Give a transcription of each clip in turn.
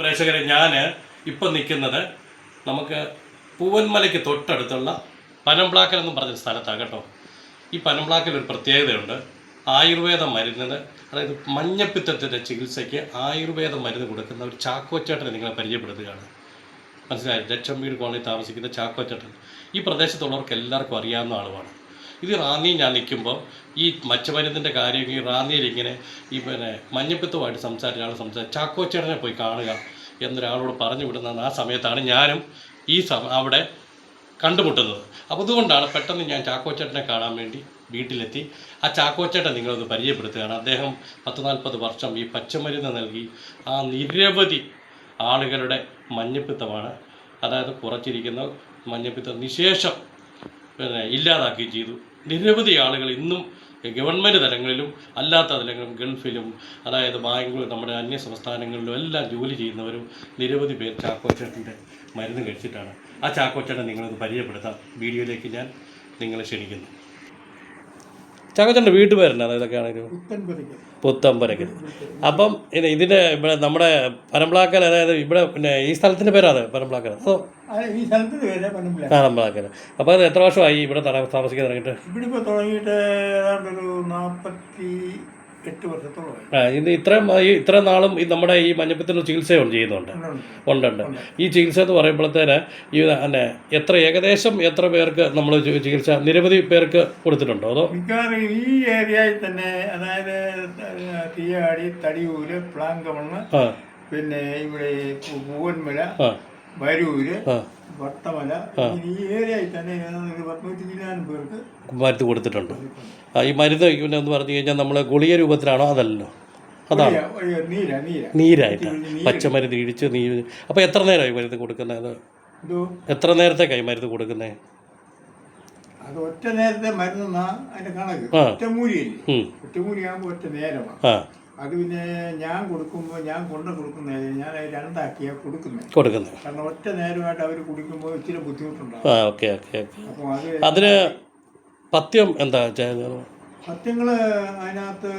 പ്രേക്ഷകരെ ഞാൻ ഇപ്പം നിൽക്കുന്നത് നമുക്ക് പൂവന്മലയ്ക്ക് തൊട്ടടുത്തുള്ള പനംബ്ലാക്കൽ എന്ന് പറഞ്ഞ സ്ഥലത്താണ് കേട്ടോ. ഈ പനംപ്ലാക്കൽ ഒരു പ്രത്യേകതയുണ്ട്. ആയുർവേദ മരുന്നിന് അതായത് മഞ്ഞപ്പിത്തത്തിന്റെ ചികിത്സയ്ക്ക് ആയുർവേദ മരുന്ന് കൊടുക്കുന്ന ഒരു ചാക്കോച്ചേട്ടനെ നിങ്ങളെ പരിചയപ്പെടുത്തുകയാണ്. മനസ്സിലായി? ലക്ഷംവീട് കോളനി താമസിക്കുന്ന ചാക്കോച്ചേട്ടൻ. ഈ പ്രദേശത്തുള്ളവർക്ക് എല്ലാവർക്കും അറിയാവുന്ന ആളുമാണ്. ഇത് റാന്നി ഞാൻ നിൽക്കുമ്പോൾ ഈ മച്ചമരുന്നിന്റെ കാര്യം ഈ റാന്നിയിൽ ഇങ്ങനെ ഈ പിന്നെ മഞ്ഞപ്പിത്തമായിട്ട് സംസാരിച്ച ആൾ സംസാരിച്ച് ചാക്കോച്ചേടനെ പോയി കാണുക എന്നൊരാളോട് പറഞ്ഞു വിടുന്ന ആ സമയത്താണ് ഞാനും ഈ സമ അവിടെ കണ്ടുമുട്ടുന്നത്. അപ്പോൾ അതുകൊണ്ടാണ് പെട്ടെന്ന് ഞാൻ ചാക്കോച്ചേട്ടനെ കാണാൻ വേണ്ടി വീട്ടിലെത്തി. ആ ചാക്കോച്ചേട്ടൻ നിങ്ങളൊന്ന് പരിചയപ്പെടുത്തുകയാണ്. അദ്ദേഹം പത്ത് നാൽപ്പത് വർഷം ഈ പച്ചമരുന്ന് നൽകി. ആ നിരവധി ആളുകളുടെ മഞ്ഞപ്പിത്തമാണ്. അതായത് കുറച്ചിരിക്കുന്ന മഞ്ഞപ്പിത്തം നിശേഷം പിന്നെ ഇല്ലാതാക്കുകയും ചെയ്തു. നിരവധി ആളുകൾ ഇന്നും ഗവൺമെന്റ് തലങ്ങളിലും അല്ലാത്ത തലങ്ങളിലും ഗൾഫിലും അതായത് ബാംഗ്ലൂർ നമ്മുടെ അന്യ സംസ്ഥാനങ്ങളിലും എല്ലാം ജോലി ചെയ്യുന്നവരും നിരവധി പേർ ചാക്കോച്ചേട്ടന്റെ മരുന്ന് കഴിച്ചിട്ടാണ്. ആ ചാക്കോച്ചേട്ടൻ നിങ്ങളത് പരിചയപ്പെടുത്താം. വീഡിയോയിലേക്ക് ഞാൻ നിങ്ങളെ ക്ഷണിക്കുന്നു. ചാക്കോച്ചേട്ടന്റെ വീട്ടുപേരുണ്ട് അതായത് ഇതൊക്കെയാണെങ്കിലും പുത്തമ്പരക്കൽ അപ്പം ഇത് ഇതിന്റെ ഇവിടെ നമ്മുടെ പരമ്പളാക്കൽ അതായത് ഇവിടെ പിന്നെ ഈ സ്ഥലത്തിന്റെ പേരാണ് പരമ്പളാക്കൽ. അതോ പരമ്പളാക്കൽ. അപ്പോൾ അത് എത്ര വർഷമായി ഇവിടെ താമസിക്കാൻ തുടങ്ങിയിട്ട്? ഇവിടെ ഇപ്പോൾ തുടങ്ങിയിട്ട് ഏതാണ്ട് ഒരു നാൽപ്പത്തി എട്ട് വർഷത്തോളമായി. ഇത് ഇത്രയും ഈ ഇത്രയും നാളും ഈ നമ്മുടെ ഈ മഞ്ഞപ്പത്തിന് ചികിത്സയും ചെയ്യുന്നുണ്ട്. ഉണ്ടുണ്ട് ഉണ്ട്. ഉണ്ട്. ഈ ചികിത്സ എന്ന് പറയുമ്പോഴത്തേന് ഈ തന്നെ എത്ര ഏകദേശം എത്ര പേർക്ക് നമ്മൾ ചികിത്സ നിരവധി പേർക്ക് കൊടുത്തിട്ടുണ്ടോ? അതോ? മിക്കവാറും ഈ ഏരിയയിൽ തന്നെ അതായത് തീയാടി തടിയൂര് പ്ലാങ്കമണ്ണ് പിന്നെ ഇവിടെ പൂവൻമല വരൂര് വട്ടമല ഈ ഏരിയയിൽ തന്നെ പേർക്ക് മരുന്ന് കൊടുത്തിട്ടുണ്ട്. ആ ഈ മരുന്ന് പിന്നെ എന്ന് പറഞ്ഞു കഴിഞ്ഞാൽ നമ്മൾ ഗുളിക രൂപത്തിലാണോ അതല്ലോ അതാണ്. നീരായിട്ട്. പച്ചമരുന്ന് ഇടിച്ച് നീര് അപ്പോൾ എത്ര നേരമായി മരുന്ന് കൊടുക്കുന്നത്? എത്ര നേരത്തേക്കായി മരുന്ന് കൊടുക്കുന്നത് അത് ഒറ്റ നേരത്തെ മരുന്നാ അതിന്റെ കണക്ക്. ഒറ്റമൂലിയല്ലേ. ഒറ്റമൂലിയാകുമ്പോൾ ഒറ്റ നേരമാണ്. അത് പിന്നെ ഞാൻ കൊടുക്കുമ്പോൾ ഞാൻ കൊണ്ട് കൊടുക്കുന്നത് ഞാൻ അത് രണ്ടാക്കിയാ കൊടുക്കുന്നത് കൊടുക്കുന്നത് കാരണം ഒറ്റ നേരമായിട്ട് അവർ കുടിക്കുമ്പോൾ ഇച്ചിരി ബുദ്ധിമുട്ടുണ്ടാവും. ആ ഓക്കെ ഓക്കെ ഓക്കെ. അപ്പോൾ അത് അതിന് പത്യം എന്താ ചെയ്യുന്നത്? സത്യങ്ങൾ അതിനകത്ത്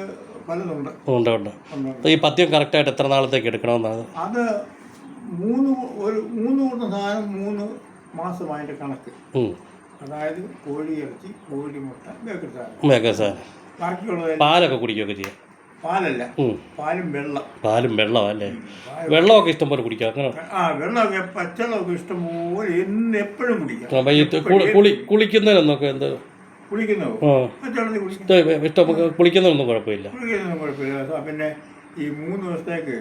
പലതുണ്ട്. ഉണ്ട് ഉണ്ട്. ഉണ്ട്. ഈ പത്യം കറക്റ്റായിട്ട് എത്ര നാളത്തേക്ക് എടുക്കണമെന്നാണ്? അത് മൂന്ന് ഒരു മൂന്ന് കൂട്ടം സാധനം മൂന്ന് മാസമായിട്ട് കണക്ക്. ഉം. അതായത് കോഴി ഇറച്ചി കോഴി മുട്ട ബേക്കറി സാധനം. മേക്കെ സാർ ബാക്കിയുള്ളത് പാലൊക്കെ കുടിക്കുകയൊക്കെ ചെയ്യാം. പാലല്ല. പാലും വെള്ളം. പാലും വെള്ളം അല്ലേ? വെള്ളമൊക്കെ ഇഷ്ടം പോലെ കുടിക്കാം അങ്ങനെ. ആ വെള്ളമൊക്കെ പച്ചവെള്ളമൊക്കെ ഇഷ്ടംപോലെ എന്ന് എപ്പോഴും കുടിക്കാം. കുളി കുളിക്കുന്നതിനൊക്കെ എന്ത്? കുളിക്കുന്നോ ആ. പച്ചവെള്ളത്തിൽ കുളിക്കും ഇഷ്ടം കുളിക്കുന്നതിനൊന്നും കുഴപ്പമില്ല. കുളിക്കുന്നതൊന്നും കുഴപ്പമില്ല. പിന്നെ ഈ മൂന്ന് ദിവസത്തേക്ക്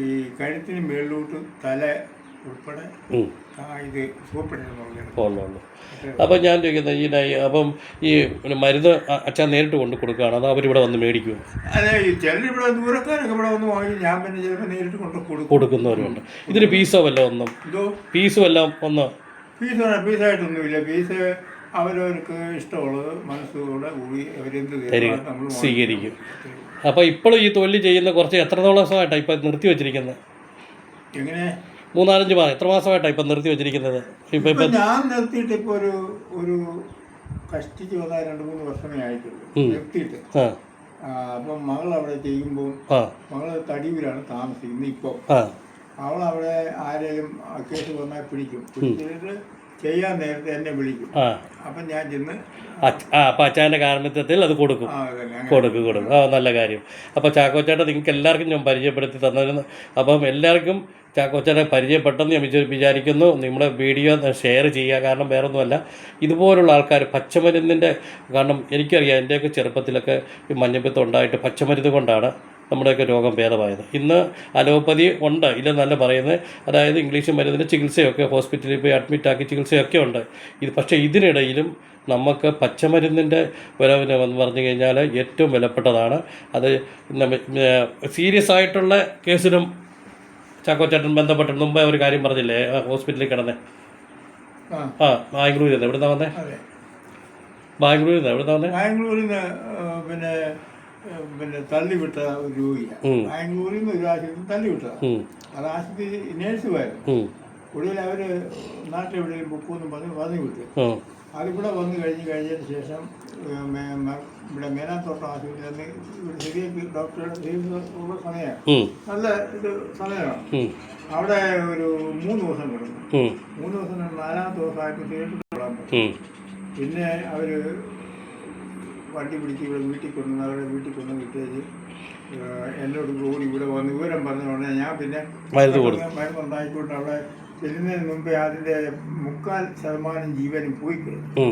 ഈ കഴുത്തിന് മേളിലോട്ട് തല ഉൾപ്പെടെ ഇത് ഉള്ളു അപ്പം ഞാൻ ചോദിക്കുന്നത് ഈ അപ്പം ഈ മരുന്ന് അച്ഛൻ നേരിട്ട് കൊണ്ട് കൊടുക്കുകയാണ് അത് അവരിവിടെ വന്ന് മേടിക്കുമോ അതെ ഇവിടെ ദൂരക്കാരൊക്കെ ഇവിടെ വന്ന് വാങ്ങി ഞാൻ പിന്നെ ചിലപ്പോൾ നേരിട്ട് കൊണ്ട് കൊടുക്കും. കൊടുക്കുന്നവരുണ്ട്. ഇതിന് പീസോ വല്ല ഒന്നും? പീസും എല്ലാം ഒന്ന്? ഫീസ് ഫീസായിട്ടൊന്നുമില്ല. ഫീസ് അവരവർക്ക് ഇഷ്ടമുള്ളത് മനസ്സോടെ കൂടി അവരെന്ത് സ്വീകരിക്കും. അപ്പോൾ ഇപ്പോഴും ഈ തൊഴിൽ ചെയ്യുന്ന കുറച്ച് എത്ര ദിവസമായിട്ടാണ് ഇപ്പം നിർത്തി വെച്ചിരിക്കുന്നത് എങ്ങനെ? മൂന്നാലഞ്ച് മാസം എത്ര മാസമായിട്ടാണ് ഇപ്പം നിർത്തി വെച്ചിരിക്കുന്നത്? ഇപ്പം ഇപ്പം ഞാൻ നിർത്തിയിട്ട് ഇപ്പോൾ ഒരു ഒരു കഷ്ടിച്ച് വന്നാൽ രണ്ട് മൂന്ന് വർഷമേ ആയിട്ടുള്ളൂ. നിർത്തിയിട്ട്. ആ. അപ്പം മകൾ അവിടെ ചെയ്യുമ്പോൾ മകൾ മകൾ തടിയൂരാണ് താമസിക്കുന്നത് ഇപ്പോൾ അവളവിടെ അവൾ അവിടെ ആരെയും കേസ് വന്നാൽ പിടിക്കും. പിടിച്ചിട്ട് ചെയ്യാൻ നേരത്തെ എന്നെ വിളിക്കും. ആ. അപ്പം ഞാൻ ചെന്ന് അച്ഛ- ആ അപ്പം അച്ഛന്റെ കാരണത്തിൽ അത് കൊടുക്കും. ആ അതന്നെ അങ്ങനെ കൊടുക്കും കൊടുക്കും. ആ നല്ല കാര്യം. അപ്പോൾ ചാക്കോച്ചേട്ടൻ നിങ്ങൾക്ക് എല്ലാവർക്കും ഞാൻ പരിചയപ്പെടുത്തി തന്നിരുന്നു അപ്പം എല്ലാവർക്കും ചാക്കോച്ചാട്ട പരിചയപ്പെട്ടെന്ന് ഞാൻ വിചാ- വിചാരിക്കുന്നു. നിങ്ങളുടെ വീഡിയോ ഷെയർ ചെയ്യുക. കാരണം വേറൊന്നുമല്ല. ഇതുപോലുള്ള ആൾക്കാർ പച്ചമരുന്നിന്റെ കാരണം എനിക്കറിയാം എന്റെയൊക്കെ ചെറുപ്പത്തിലൊക്കെ ഈ മഞ്ഞപ്പിത്തം ഉണ്ടായിട്ട് പച്ചമരുന്ന് കൊണ്ടാണ് നമ്മുടെയൊക്കെ രോഗം ഭേദമായത്. ഇന്ന് അലോപ്പതി ഉണ്ട്. ഇല്ലെന്നല്ല പറയുന്നത്. അതായത് ഇംഗ്ലീഷ് മരുന്നിന് ചികിത്സയൊക്കെ ഹോസ്പിറ്റലിൽ പോയി അഡ്മിറ്റാക്കി ചികിത്സയൊക്കെ ഉണ്ട്. ഇത് പക്ഷേ ഇതിനിടയിലും നമുക്ക് പച്ചമരുന്നിന്റെ വില പിന്നെ എന്ന് പറഞ്ഞു കഴിഞ്ഞാൽ ഏറ്റവും വിലപ്പെട്ടതാണ്. അത് സീരിയസ് ആയിട്ടുള്ള കേസിലും ചാക്കോച്ചേട്ടൻ ബന്ധപ്പെട്ട് മുമ്പേ ഒരു കാര്യം പറഞ്ഞില്ലേ? ഹോസ്പിറ്റലിൽ കിടന്നേ. ആ. ബാംഗ്ലൂരിൽ നിന്ന്. എവിടുന്നാ വന്നേ? ബാംഗ്ലൂരിൽ നിന്ന്. എവിടുന്നാ വന്നേ? ബാംഗ്ലൂരിൽ നിന്ന് പിന്നെ പിന്നെ തള്ളിവിട്ട ഒരു രോഗിയാണ്. ബാംഗ്ലൂരിൽ നിന്ന് ഒരു ആശുപത്രി തള്ളിവിട്ടതാണ് അത് ആശുപത്രി നേഴ്സുമായിരുന്നു. ഒടുവിൽ അവർ നാട്ടിൽ എവിടെയും ബുക്കൊന്നും പറഞ്ഞ് പറഞ്ഞു വിട്ടു അതിവിടെ വന്നു കഴിഞ്ഞ് കഴിഞ്ഞതിന് ശേഷം ഇവിടെ മേനാത്തോട്ടം ആശുപത്രിയിൽ നിന്ന് ഇവിടെ ചെറിയ ഡോക്ടറുടെ ഉള്ള സമയമാണ് നല്ല ഇത് സമയമാണ്. അവിടെ ഒരു മൂന്ന് ദിവസം കിടന്നു. മൂന്ന് ദിവസം നാലാമത്തെ ദിവസമായപ്പോൾ ഉം. പിന്നെ അവർ വണ്ടി പിടിച്ച് ഇവിടെ വീട്ടിൽ കൊണ്ടുവന്ന് അവരുടെ വീട്ടിൽ കൊണ്ടു വിട്ടേച്ച്. എന്നോട് കൂടി ഇവിടെ വന്ന് വിവരം പറഞ്ഞ ഉടനെ ഞാൻ പിന്നെ മരുന്ന് കൊടുത്തു. മരുന്ന് ഉണ്ടായിക്കോട്ടെ അവിടെ ചെല്ലുന്നതിന് മുമ്പേ അതിന്റെ മുക്കാൽ ശതമാനം ജീവനും പോയി കഴിഞ്ഞു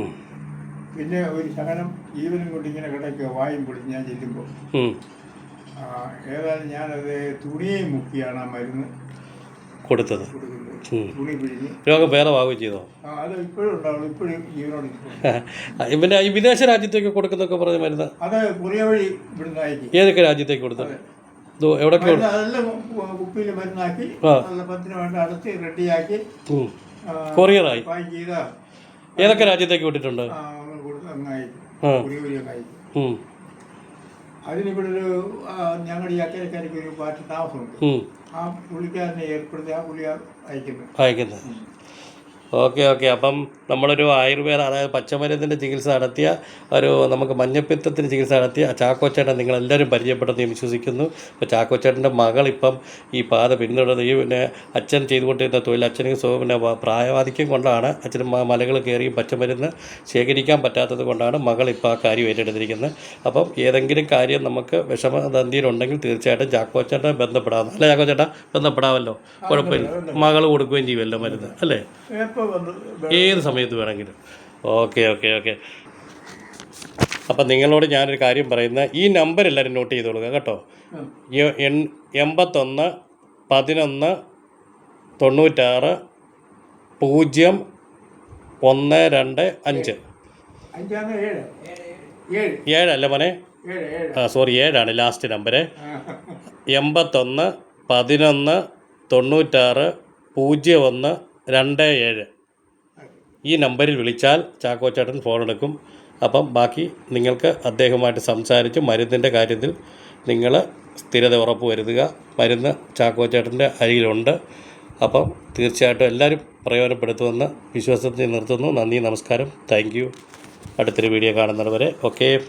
പിന്നെ ഒരു ശകലം ജീവനും കൊണ്ട് ഇങ്ങനെ കിടക്കുക വായും പൊളിച്ച് ഞാൻ ചെല്ലുമ്പോൾ ആ, ഏതായാലും ഞാനത് തുണിയും മുക്കിയാണ് ആ മരുന്ന്. കൊടുത്തത്. രോഗം ഭേദമാവുകയും ചെയ്തോ? പിന്നെ അത് ഇപ്പോഴും ഉണ്ടാവുള്ളൂ ഇപ്പോഴും ജീവനോട് ഇരിപ്പുണ്ട്. ഇവന്റെ ഈ വിദേശ രാജ്യത്തേക്ക് കൊടുക്കുന്നൊക്കെ പറഞ്ഞ മരുന്ന്. അത് പുതിയ വഴി ഇവിടുന്ന് അയക്കും ഏതൊക്കെ രാജ്യത്തേക്ക് കൊടുത്തത്? എവിടൊക്കെ എവിടെയൊക്കെ മരുന്ന് അതെല്ലാം കുപ്പിയിൽ മരുന്നാക്കി ആ. പത്തിന് വേണ്ട അടച്ച് റെഡിയാക്കി കൊറിയറായി. ഏതൊക്കെ രാജ്യത്തേക്ക് വിട്ടിട്ടുണ്ട് ആ, അങ്ങ് കൊടുത്ത് അങ്ങ് അയക്കും വഴി അങ്ങ് ഉം, അതിനിവിടെ ഒരു ഞങ്ങളുടെ ഈ അക്കരക്കാർക്ക് ഒരു പാർട്ടി താമസമുണ്ട് ആ പുള്ളിക്കാരനെ ഏർപ്പെടുത്തി ആ പുള്ളി അയക്കുന്നത് അയക്കുന്നത് ഓക്കെ ഓക്കെ. അപ്പം നമ്മളൊരു ആയുർവേദ അതായത് പച്ചമരുന്നിന്റെ ചികിത്സ നടത്തിയ ഒരു നമുക്ക് മഞ്ഞപ്പിത്തത്തിന് ചികിത്സ നടത്തിയ ചാക്കോച്ചേട്ടൻ നിങ്ങളെല്ലാവരും പരിചയപ്പെട്ടെന്ന് ഞാൻ വിശ്വസിക്കുന്നു. അപ്പോൾ ചാക്കോച്ചേട്ടന്റെ മകൾ ഇപ്പം ഈ പാത പിന്തുടർന്ന് ഈ പിന്നെ അച്ഛൻ ചെയ്തുകൊണ്ടിരുന്ന തൊഴിൽ അച്ഛന് പിന്നെ പ്രായവാധിക്യം കൊണ്ടാണ് അച്ഛന് മലകൾ കയറി പച്ചമരുന്ന് ശേഖരിക്കാൻ പറ്റാത്തത് കൊണ്ടാണ് മകൾ ഇപ്പോൾ ആ കാര്യം ഏറ്റെടുത്തിരിക്കുന്നത്. അപ്പം ഏതെങ്കിലും കാര്യം നമുക്ക് വിഷമതന്തിയിലുണ്ടെങ്കിൽ തീർച്ചയായിട്ടും ചാക്കോച്ചേട്ടനെ ബന്ധപ്പെടാവുന്ന അല്ലേ ചാക്കോച്ചേട്ടാ? ബന്ധപ്പെടാമല്ലോ. കുഴപ്പമില്ല. മകൾ കൊടുക്കുകയും ചെയ്യുമല്ലോ മരുന്ന്. അല്ലേ? ഏത് സമയത്ത് വേണമെങ്കിലും. Okay okay okay. അപ്പം നിങ്ങളോട് ഞാനൊരു കാര്യം പറയുന്ന ഈ നമ്പർ എല്ലാവരും നോട്ട് ചെയ്തോളുക കേട്ടോ. ഉം. എ- എൺ- എൺപത്തൊന്ന് പതിനൊന്ന് തൊണ്ണൂറ്റാറ് പൂജ്യം ഒന്ന് രണ്ട് അഞ്ച്. ഏഴല്ല മോനെ? ആ സോറി ഏഴാണ് ലാസ്റ്റ് നമ്പര് ആ. എൺപത്തൊന്ന് പതിനൊന്ന് തൊണ്ണൂറ്റാറ് പൂജ്യം ഒന്ന് രണ്ട് ഏഴ്. ഈ നമ്പറിൽ വിളിച്ചാൽ ചാക്കോച്ചേട്ടൻ ഫോൺ എടുക്കും. അപ്പം ബാക്കി നിങ്ങൾക്ക് അദ്ദേഹവുമായിട്ട് സംസാരിച്ച് മരുന്നിന്റെ കാര്യത്തിൽ നിങ്ങൾ സ്ഥിരത ഉറപ്പ് വരുത്തുക. മരുന്ന് ചാക്കോച്ചേട്ടന്റെ അരിയിലുണ്ട് അപ്പം തീർച്ചയായിട്ടും എല്ലാവരും പ്രയോജനപ്പെടുത്തുമെന്ന് വിശ്വാസത്തിൽ നിർത്തുന്നു. നന്ദി നമസ്കാരം. Thank you. അടുത്തൊരു വീഡിയോ കാണുന്നവരെ ഓക്കെ.